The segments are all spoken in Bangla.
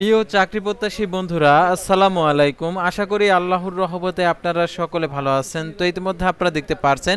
প্রিয় চাকরি প্রত্যাশী বন্ধুরা, আসসালামু আলাইকুম। আশা করি আল্লাহর রহমতে আপনারা সকলে ভালো আছেন। তো ইতিমধ্যে আপনারা দেখতে পারছেন,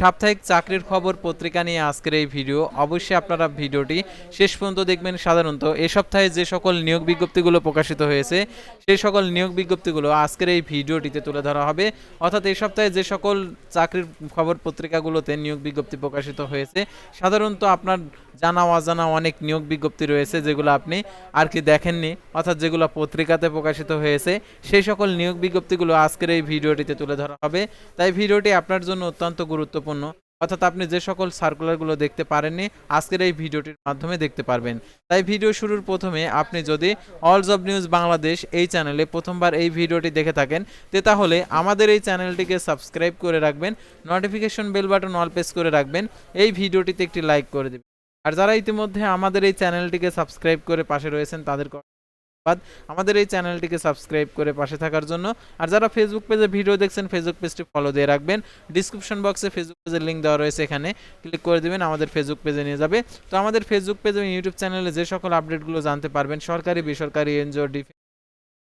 সাপ্তাহিক চাকরির খবর পত্রিকা নিয়ে আজকের এই ভিডিও। অবশ্যই আপনারা ভিডিওটি শেষ পর্যন্ত দেখবেন। সাধারণত এ সপ্তাহে যে সকল নিয়োগ বিজ্ঞপ্তিগুলো প্রকাশিত হয়েছে, সেই সকল নিয়োগ বিজ্ঞপ্তিগুলো আজকের এই ভিডিওটিতে তুলে ধরা হবে। অর্থাৎ এই সপ্তাহে যে সকল চাকরির খবর পত্রিকাগুলোতে নিয়োগ বিজ্ঞপ্তি প্রকাশিত হয়েছে, সাধারণত আপনার জানা অজানা অনেক নিয়োগ বিজ্ঞপ্তি রয়েছে যেগুলো আপনি আর কি দেখেননি, অর্থাৎ যেগুলো পত্রিকাতে প্রকাশিত হয়েছে, সেই সকল নিয়োগ বিজ্ঞপ্তিগুলো আজকের এই ভিডিওটিতে তুলে ধরা হবে। তাই ভিডিওটি আপনার জন্য অত্যন্ত গুরুত্বপূর্ণ, অর্থাৎ আপনি যে সকল সার্কুলারগুলো দেখতে পারেননি, আজকের এই ভিডিওটির মাধ্যমে দেখতে পারবেন। তাই ভিডিও শুরুর প্রথমে আপনি যদি অল জব নিউজ বাংলাদেশ এই চ্যানেলে প্রথমবার এই ভিডিওটি দেখে থাকেন, তে তাহলে আমাদের এই চ্যানেলটিকে সাবস্ক্রাইব করে রাখবেন notification bell button all press করে রাখবেন, এই ভিডিওটিতে একটি লাইক করে দেবেন। আর যারা ইতিমধ্যে আমাদের এই চ্যানেলটিকে সাবস্ক্রাইব করে পাশে রয়েছেন, তাদের ধন্যবাদ। আমাদের এই চ্যানেলটিকে সাবস্ক্রাইব করে পাশে থাকার জন্য। আর যারা ফেসবুক পেজে ভিডিও দেখছেন ফেসবুক পেজটি ফলো দিয়ে রাখবেন। ডিসক্রিপশন বক্সে ফেসবুক পেজের লিঙ্ক দেওয়া রয়েছে এখানে। ক্লিক করে দেবেন, আমাদের ফেসবুক পেজে নিয়ে যাবে। তো আমাদের ফেসবুক পেজ এবং ইউটিউব চ্যানেলে যে সকল আপডেটগুলো জানতে পারবেন, সরকারি, বেসরকারি, NGO defence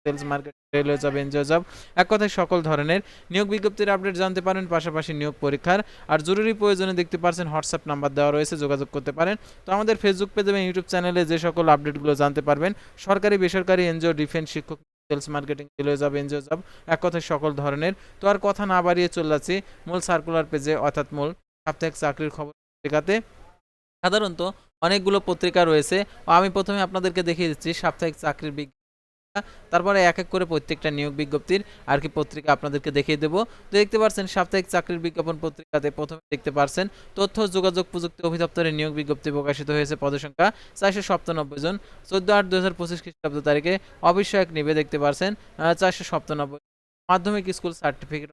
sales market, railway job, NGO job, এক কথায় সকল ধরনের নিয়োগ বিজ্ঞপ্তির আপডেট জানতে পারেন, পাশাপাশি নিয়োগ পরীক্ষার আর জরুরি প্রয়োজনে দেখতে পারছেন হোয়াটসঅ্যাপ নাম্বার দেওয়া রয়েছে, যোগাযোগ করতে পারেন। তো আমাদের ফেসবুক পেজ এবং ইউটিউব চ্যানেলে যে সকল আপডেটগুলো জানতে পারবেন, সরকারি, বেসরকারি, এনজিও ডিফেন্স শিক্ষক sales marketing railway job NGO job এক কথায় সকল ধরনের। তো আর কথা না বাড়িয়ে চলে যাচ্ছি মূল সার্কুলার পেজে অর্থাৎ মূল সাপ্তাহিক চাকরির খবর পত্রিকাতে। সাধারণত অনেকগুলো পত্রিকা রয়েছে আমি প্রথমে আপনাদেরকে দেখিয়ে দিচ্ছি সাপ্তাহিক চাকরির তারপরে এক এক করে প্রত্যেকটা নিয়োগ বিজ্ঞপ্তির আর কি পত্রিকা আপনাদেরকে দেখিয়ে দেবো। তো দেখতে পাচ্ছেন সাপ্তাহিক চাকরির বিজ্ঞাপন পত্রিকাতে প্রথমে দেখতে পারছেন, তথ্য, যোগাযোগ প্রযুক্তি অধিদপ্তরের নিয়োগ বিজ্ঞপ্তি প্রকাশিত হয়েছে পদসংখ্যা চারশো সপ্তানব্বই জন। চোদ্দ আট দু হাজার পঁচিশ খ্রিস্টাব্দ তারিখে অবিষয়ক নিবে দেখতে পারছেন চারশো সপ্তানব্বই মাধ্যমিক স্কুল সার্টিফিকেট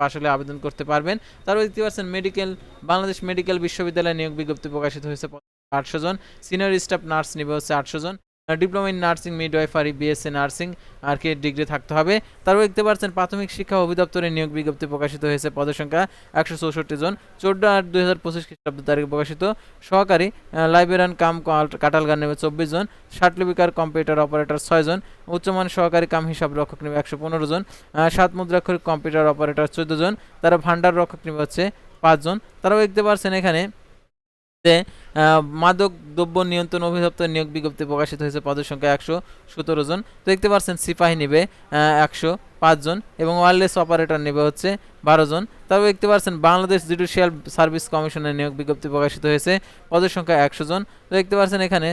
আসলে আবেদন করতে পারবেন। তারপর দেখতে পাচ্ছেন মেডিকেল, বাংলাদেশ মেডিকেল বিশ্ববিদ্যালয় নিয়োগ বিজ্ঞপ্তি প্রকাশিত হয়েছে আটশো জন। সিনিয়র স্টাফ নার্স নিবে হচ্ছে আটশো জন। Diploma in nursing midwifery BSc nursing আর কি ডিগ্রি থাকতে হবে। তারপর দেখতে পাচ্ছেন, প্রাথমিক শিক্ষা অধিদপ্তরের নিয়োগ বিজ্ঞপ্তি প্রকাশিত হয়েছে পদের সংখ্যা একশো চৌষট্টি জন। চোদ্দ আট দুই হাজার পঁচিশ খ্রিস্টাব্দ তারিখে প্রকাশিত। সহকারী লাইব্রেরিয়ান কাম কাটাল গান নেবে চব্বিশ জন। সার্টিফিকার কম্পিউটার অপারেটর ছয় জন। উচ্চমান সহকারী, কাম হিসাব রক্ষক নেবে একশো পনেরো জন। সাত মুদ্রাক্ষরিক কম্পিউটার অপারেটর চোদ্দ জন। তারা ভান্ডার রক্ষক নেবে হচ্ছে পাঁচজন তারাও দেখতে পাচ্ছেন এখানে মাদক দ্রব্য নিয়ন্ত্রণ অধিদপ্তর নিয়োগ বিজ্ঞপ্তি প্রকাশিত হয়েছে পদের সংখ্যা একশো সতেরো জন। তো দেখতে পাচ্ছেন, সিপাহী নেবে একশো পাঁচজন এবং ওয়ারলেস অপারেটর নেবে হচ্ছে বারো জন। তারপর দেখতে পাচ্ছেন, বাংলাদেশ জুডিশিয়াল সার্ভিস কমিশনের নিয়োগ বিজ্ঞপ্তি প্রকাশিত হয়েছে পদের সংখ্যা একশো জন। তো দেখতে পাচ্ছেন এখানে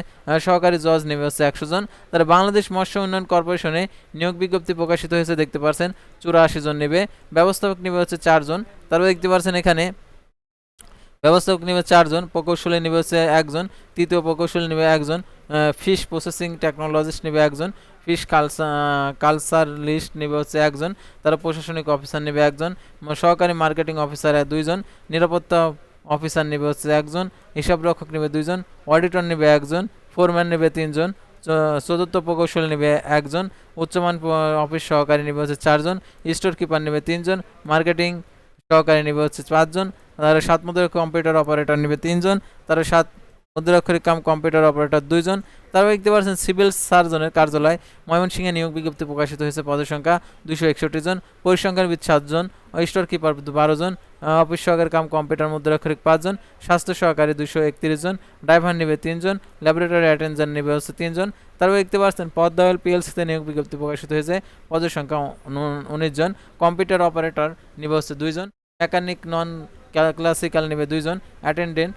সহকারী জজ নেবে হচ্ছে একশো জন। তার বাংলাদেশ মৎস্য উন্নয়ন কর্পোরেশনে নিয়োগ বিজ্ঞপ্তি প্রকাশিত হয়েছে, দেখতে পাচ্ছেন, চুরাশি জন নেবে। ব্যবস্থাপক নেবে হচ্ছে চারজন তারপর দেখতে পাচ্ছেন এখানে ব্যবস্থাপক নেবে চারজন, প্রকৌশলী নেবে হচ্ছে একজন, তৃতীয় প্রকৌশলী নেবে একজন ফিশ প্রসেসিং টেকনোলজিস্ট নেবে একজন ফিশ কালচার কালচার লিস্ট নেবে হচ্ছে একজন তারা প্রশাসনিক অফিসার নেবে একজন সহকারী মার্কেটিং অফিসার দুইজন, নিরাপত্তা অফিসার নেবে হচ্ছে একজন, হিসাব রক্ষক নেবে দুইজন অডিটর নেবে একজন ফোরম্যান নেবে তিনজন চতুর্থ প্রকৌশলী নেবে একজন, উচ্চমান অফিস সহকারী নেবে হচ্ছে চারজন স্টোর কিপার নেবে তিনজন মার্কেটিং সহকারী নেবে হচ্ছে পাঁচজন তারা সাত মুদ্রা কম্পিউটার অপারেটর নেবে তিনজন তারা সাত মুদ্রাক্ষরিক কাম কম্পিউটার অপারেটর দুইজন। তারপর দেখতে পাচ্ছেন সিভিল সার্জনের কার্যালয়, ময়মনসিংহে নিয়োগ বিজ্ঞপ্তি প্রকাশিত হয়েছে পদের সংখ্যা দুশো একষট্টি জন পরিসংখ্যানবিদ সাতজন স্টোর কিপার বারো জন অফিস সহকারী কাম কম্পিউটার মুদ্রাক্ষরিক পাঁচজন স্বাস্থ্য সহকারী দুশো একত্রিশ জন ড্রাইভার নেবে তিনজন ল্যাবরেটরি অ্যাটেন্ডার নেবে হচ্ছে তিনজন তারপর দেখতে পাচ্ছেন পদ্মাওয়েল পিএলসিতে নিয়োগ বিজ্ঞপ্তি প্রকাশিত হয়েছে, পদের সংখ্যা উনিশ জন কম্পিউটার অপারেটর নেবে হচ্ছে দুইজন মেকানিক নন ক্লাসিক্যাল নেবে দুইজন অ্যাটেন্ডেন্ট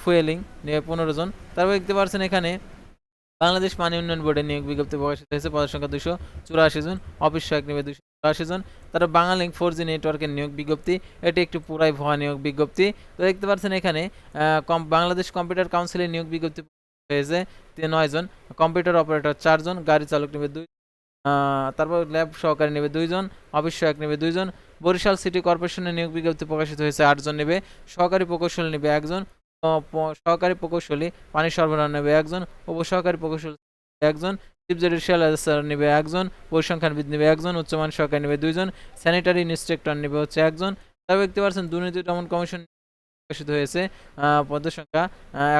ফুয়েলিং নেবে পনেরো জন তারপর দেখতে পাচ্ছেন এখানে বাংলাদেশ পানি উন্নয়ন বোর্ডের নিয়োগ বিজ্ঞপ্তি প্রকাশিত হয়েছে, পদের সংখ্যা দুশো চুরাশি জন, অফিস সহায়ক নেবে দুশো চুরাশি জন। তারপর বাংলালিঙ্ক ফোর জি নেটওয়ার্কের নিয়োগ বিজ্ঞপ্তি, এটি একটি পুরাই ভুয়া নিয়োগ বিজ্ঞপ্তি। তো দেখতে পাচ্ছেন এখানে বাংলাদেশ কম্পিউটার কাউন্সিলের নিয়োগ বিজ্ঞপ্তি হয়েছে নয় জন। কম্পিউটার অপারেটর চারজন গাড়ি চালক নেবে দুই তারপর ল্যাব সহকারী নেবে দুইজন অফিস সহায়ক নেবে দুইজন বরিশাল সিটি কর্পোরেশনের নিয়োগ বিজ্ঞপ্তি প্রকাশিত হয়েছে। আটজন নেবে, সহকারী প্রকৌশলী নেবে একজন সহকারী প্রকৌশলী পানি সরবরাহ নেবে একজন, উপসহকারী প্রকৌশলী একজন, চিফ অফিসার নেবে একজন, পরিসংখ্যানবিদ নেবে একজন, উচ্চমান সহকারী নেবে দুইজন, স্যানিটারি ইন্সপেক্টর নেবে হচ্ছে একজন। তারপর দেখতে পাচ্ছেন দুর্নীতি দমন কমিশন প্রকাশিত হয়েছে পদের সংখ্যা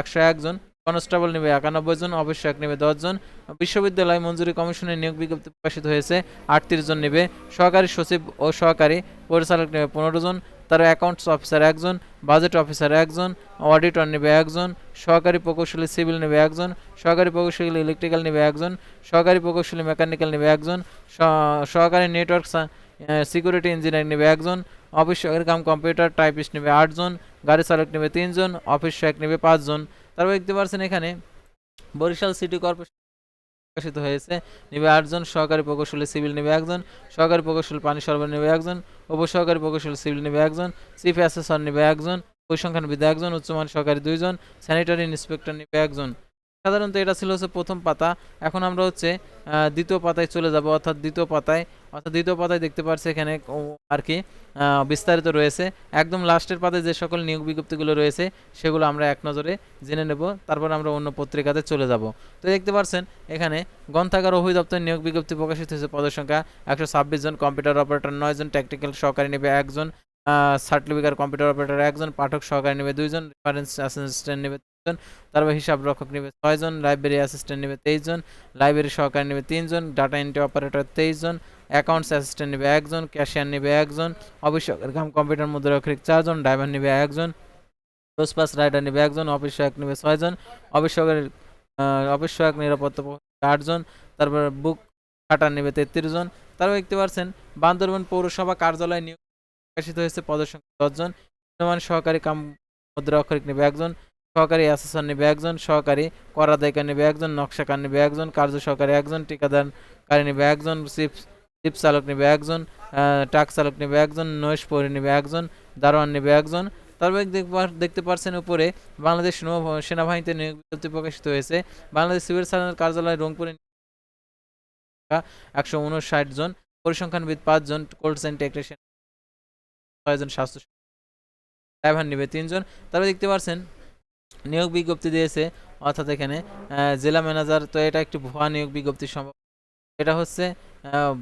একশো একজন। কনস্টেবল নেবে একানব্বই জন অবশ্যক নেবে দশ জন। বিশ্ববিদ্যালয় মঞ্জুরি কমিশনের নিয়োগ বিজ্ঞপ্তি প্রকাশিত হয়েছে, আটত্রিশ জন নেবে। সহকারী সচিব ও সহকারী পরিচালক নেবে পনেরো জন তার অ্যাকাউন্টস অফিসার একজন বাজেট অফিসার একজন অডিটর নেবে একজন সহকারী প্রকৌশলী সিভিল নেবে একজন সহকারী প্রকৌশলী ইলেকট্রিক্যাল নেবে একজন সহকারী প্রকৌশলী মেকানিক্যাল নেবে একজন সহকারী নেটওয়ার্ক সিকিউরিটি ইঞ্জিনিয়ার নেবে একজন অফিস কাম কম্পিউটার টাইপিস্ট নেবে আটজন গাড়ি চালক নেবে তিনজন অফিস সহায়ক নেবে পাঁচজন তারপর দেখতে পাচ্ছেন এখানে বরিশাল সিটি কর্পোরেশন প্রকাশিত হয়েছে। নেবে আটজন, সহকারী প্রকৌশলী সিভিল নেবে একজন, সহকারী প্রকৌশল পানি সরবরাহ নেবে একজন, উপসহকারী প্রকৌশলী সিভিল নেবে একজন, চিফ অ্যাসেসর নেবে একজন, পরিসংখ্যানবিদ একজন, উচ্চমান সহকারী দুইজন, স্যানিটারি ইন্সপেক্টর নেবে একজন। সাধারণত এটা ছিল হচ্ছে প্রথম পাতা। এখন আমরা হচ্ছে দ্বিতীয় পাতায় চলে যাব, অর্থাৎ দ্বিতীয় পাতায়, অর্থাৎ দ্বিতীয় পাতায় দেখতে পাচ্ছি এখানে আর কি বিস্তারিত রয়েছে। একদম লাস্টের পাতায় যে সকল নিয়োগ বিজ্ঞপ্তিগুলো রয়েছে, সেগুলো আমরা এক নজরে জেনে নেব। তারপর আমরা অন্য পত্রিকাতে চলে যাব। তো দেখতে পাচ্ছেন এখানে গ্রন্থাগার অভিদপ্তর নিয়োগ বিজ্ঞপ্তি প্রকাশিত হয়েছে পদের সংখ্যা একশো ছাব্বিশ জন কম্পিউটার অপারেটর নয় জন টেকনিক্যাল সহকারী নেবে একজন সার্টিফিকেট কম্পিউটার অপারেটর একজন পাঠক সহকারী নেবে দুইজন রেফারেন্স অ্যাসিস্ট্যান্ট নেবে তিনজন তারপর হিসাব রক্ষক নেবে ছয়জন লাইব্রেরি অ্যাসিস্ট্যান্ট নেবে তেইশ জন লাইব্রেরি সহকারী নেবে তিনজন ডাটা এন্ট্রি অপারেটর তেইশ জন অ্যাকাউন্টস অ্যাসিস্ট্যান্ট নেবে একজন ক্যাশিয়ার নেবে একজন অফিস কাম কম্পিউটার মুদ্রাক্ষরিক চারজন ড্রাইভার নেবে একজন পোস্ট পাস রাইডার নেবে একজন অফিস সহায়ক নেবে ছয়জন অফিস সহকারী অফিস সহায়ক নিরাপত্তা আটজন তারপর বুক কাটার নেবে তেত্রিশ জন, তারপর দেখতে পারছেন বান্দরবান পৌরসভা কার্যালয় নিয়োগ প্রকাশিত হয়েছে পদের সংখ্যা দশজন সহকারী কাম মুদ্রা অক্ষরিক নেবে একজন সহকারী অ্যাসেসর নেবে একজন, সহকারী করাদায়িকা নেবে একজন, নকশাকার নেবে একজন, কার্য সহকারী একজন, ঠিকাদারকারী নেবে একজন চিপ চিপ চালক নেবে একজন ট্রাক চালক নেবে একজন নৈশ পরি নেবে একজন, দারোয়ান নেবে একজন। তারপরে দেখতে পাচ্ছেন উপরে বাংলাদেশ সেনাবাহিনীতে নিয়োগ বিজ্ঞপ্তি প্রকাশিত হয়েছে। বাংলাদেশ সিভিল সার্জন কার্যালয় রংপুরে একশো উনষাট জন, পরিসংখ্যানবিদ পাঁচজন কোল্ড চেন টেকনিশিয়ান ছয়জন স্বাস্থ্য ড্রাইভার নেবে তিনজন তারপরে দেখতে পাচ্ছেন নিয়োগ বিজ্ঞপ্তি দিয়েছে, অর্থাৎ এখানে জেলা ম্যানেজার, তো এটা একটি ভুয়া নিয়োগ বিজ্ঞপ্তি সম্ভব এটা হচ্ছে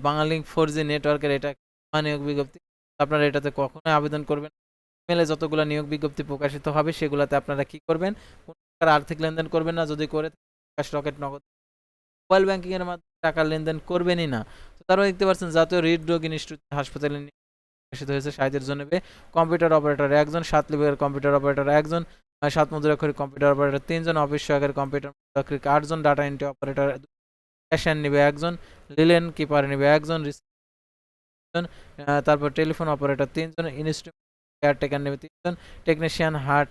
বাঙালি ফোর জি নেটওয়ার্কের এটা ভুয়া নিয়োগ বিজ্ঞপ্তি। আপনারা এটাতে কখনোই আবেদন করবেন মেলে যতগুলো নিয়োগ বিজ্ঞপ্তি প্রকাশিত হবে, সেগুলোতে আপনারা কি করবেন? কোনো প্রকার আর্থিক লেনদেন করবেন না, যদি করে cash rocket Nagad. Mobile banking এর মাধ্যমে টাকার লেনদেন করবেনই না। তো তারপর দেখতে পাচ্ছেন, জাতীয় হৃদরোগ ইনস্টিটিউট হাসপাতালে প্রকাশিত হয়েছে সাহিত্যের জন্য। কম্পিউটার অপারেটর একজন, সাত কম্পিউটার অপারেটর একজন সাত মুদ্রাক্ষরিক কম্পিউটার অপারেটর তিনজন অফিস সহায়কের কম্পিউটার মুদ্রাক্ষরিক আটজন ডাটা এন্ট্রি অপারেটর ক্যাশিয়ার নেবে একজন লিলেন কিপার নেবে একজন তারপর টেলিফোন অপারেটর তিনজন ইনস্ট্রুমেন্ট কেয়ারটেকার নেবে তিনজন টেকনিশিয়ান হার্ট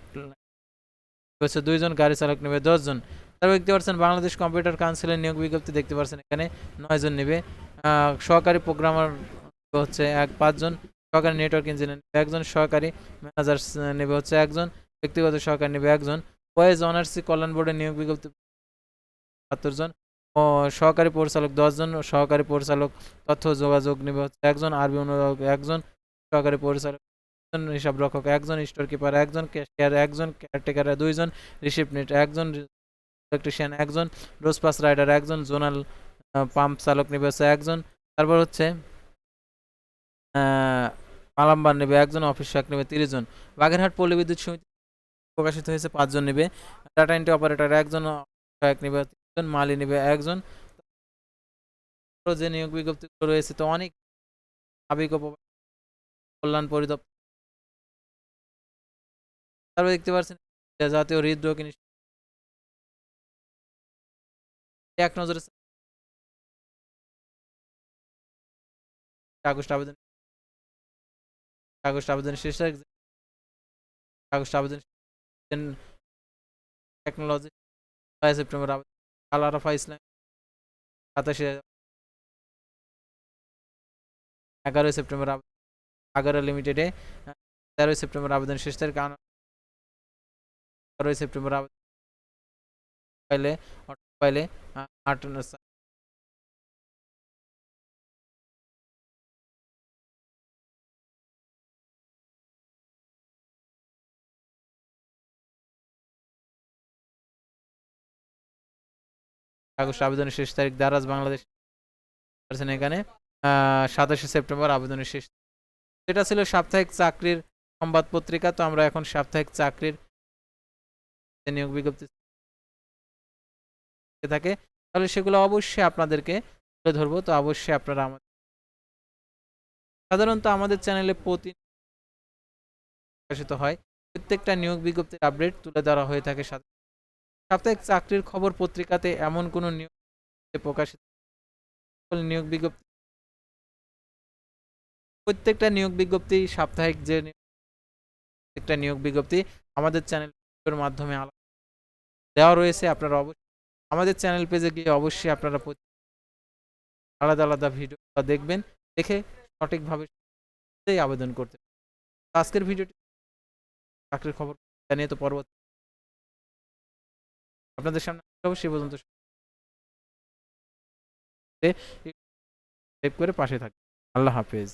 হচ্ছে দুইজন, গাড়ি চালক নেবে দশজন। তারপর দেখতে পাচ্ছেন বাংলাদেশ কম্পিউটার কাউন্সিলের নিয়োগ বিজ্ঞপ্তি দেখতে পাচ্ছেন এখানে নয়জন নেবে। সহকারী প্রোগ্রামার হচ্ছে এক, পাঁচজন, সহকারী নেটওয়ার্ক ইঞ্জিনিয়ার নেবে একজন, সহকারী ম্যানেজার নেবে হচ্ছে একজন। ব্যক্তিগত সহকারী নেবে একজন। ওয়েজ অনার্সি কল্যাণ বোর্ডের নিয়োগ বিজ্ঞপ্তি বাহাত্তর জন। ও সহকারী পরিচালক দশজন সহকারী পরিচালক তথ্য যোগাযোগ নেবে হচ্ছে একজন, আরবি অনুবাদক একজন, সহকারী পরিচালক একজন, হিসাব রক্ষক একজন, স্টোর কিপার একজন, ক্যাশিয়ার একজন, কেয়ারটেকার দুইজন রিসিপনিট একজন, ইলেকট্রিশিয়ান একজন রোজপাস রাইডার একজন, জোনাল পাম্প চালক নেবে হচ্ছে একজন। তারপর হচ্ছে পালাম্বার নেবে একজন, অফিস সহায়ক নেবে তিরিশ জন। বাগেরহাট পল্লী বিদ্যুৎ সমিতি প্রকাশিত হয়েছে, পাঁচজন নেবে। ডাটা এন্ট্রি অপারেটর একজন, সহায়ক নেবে, তিনজন, মালি নেবে একজন। যে নিয়োগ বিজ্ঞপ্তি রয়েছে, তো অনেক প্রবাসী কল্যাণ পরিদপ্তর তারপর দেখতে পাচ্ছেন, জাতীয় হৃদরোগ এক নজরে আগস্ট আবেদন আগস্ট আবেদন শেষ আগস্ট আবেদন টেকনোলজি ছয় সেপ্টেম্বর আল আরাফা ইসলাম সাতাশে এগারোই সেপ্টেম্বর আগারো লিমিটেডে তেরোই সেপ্টেম্বর আবেদন শেষ তারিখ আন- এগারোই সেপ্টেম্বর আবেদন পাইলে পাইলে আট আগস্ট আবেদনের শেষ তারিখ, দারাজ বাংলাদেশ করেছেন এখানে। সাতাশে সেপ্টেম্বর আবেদনের শেষ এটা ছিল সাপ্তাহিক চাকরির সংবাদ পত্রিকা তো আমরা এখন সাপ্তাহিক চাকরির নিয়োগ বিজ্ঞপ্তি থাকে। তাহলে সেগুলো অবশ্যই আপনাদেরকে তুলে ধরবো। তো অবশ্যই আপনারা আমাদের সাধারণত আমাদের চ্যানেলে প্রতি প্রকাশিত হয়। প্রত্যেকটা নিয়োগ বিজ্ঞপ্তির আপডেট তুলে ধরা হয়ে থাকে সাথে সাপ্তাহিক চাকরির খবর পত্রিকাতে এমন কোনো নিয়োগ প্রকাশিত নিয়োগ বিজ্ঞপ্তি প্রত্যেকটা নিয়োগ বিজ্ঞপ্তি সাপ্তাহিক যে প্রত্যেকটা নিয়োগ বিজ্ঞপ্তি আমাদের চ্যানেলের মাধ্যমে দেওয়া রয়েছে, আপনারা অবশ্যই আমাদের চ্যানেল পেজে গিয়ে অবশ্যই আপনারা আলাদা আলাদা ভিডিও দেখবেন, দেখে সঠিকভাবে আবেদন করতে আজকের ভিডিওটি চাকরির খবর জানিয়ে তো পরবর্তী আপনাদের সামনে সে পর্যন্ত করে পাশে থাকবেন আল্লাহ হাফেজ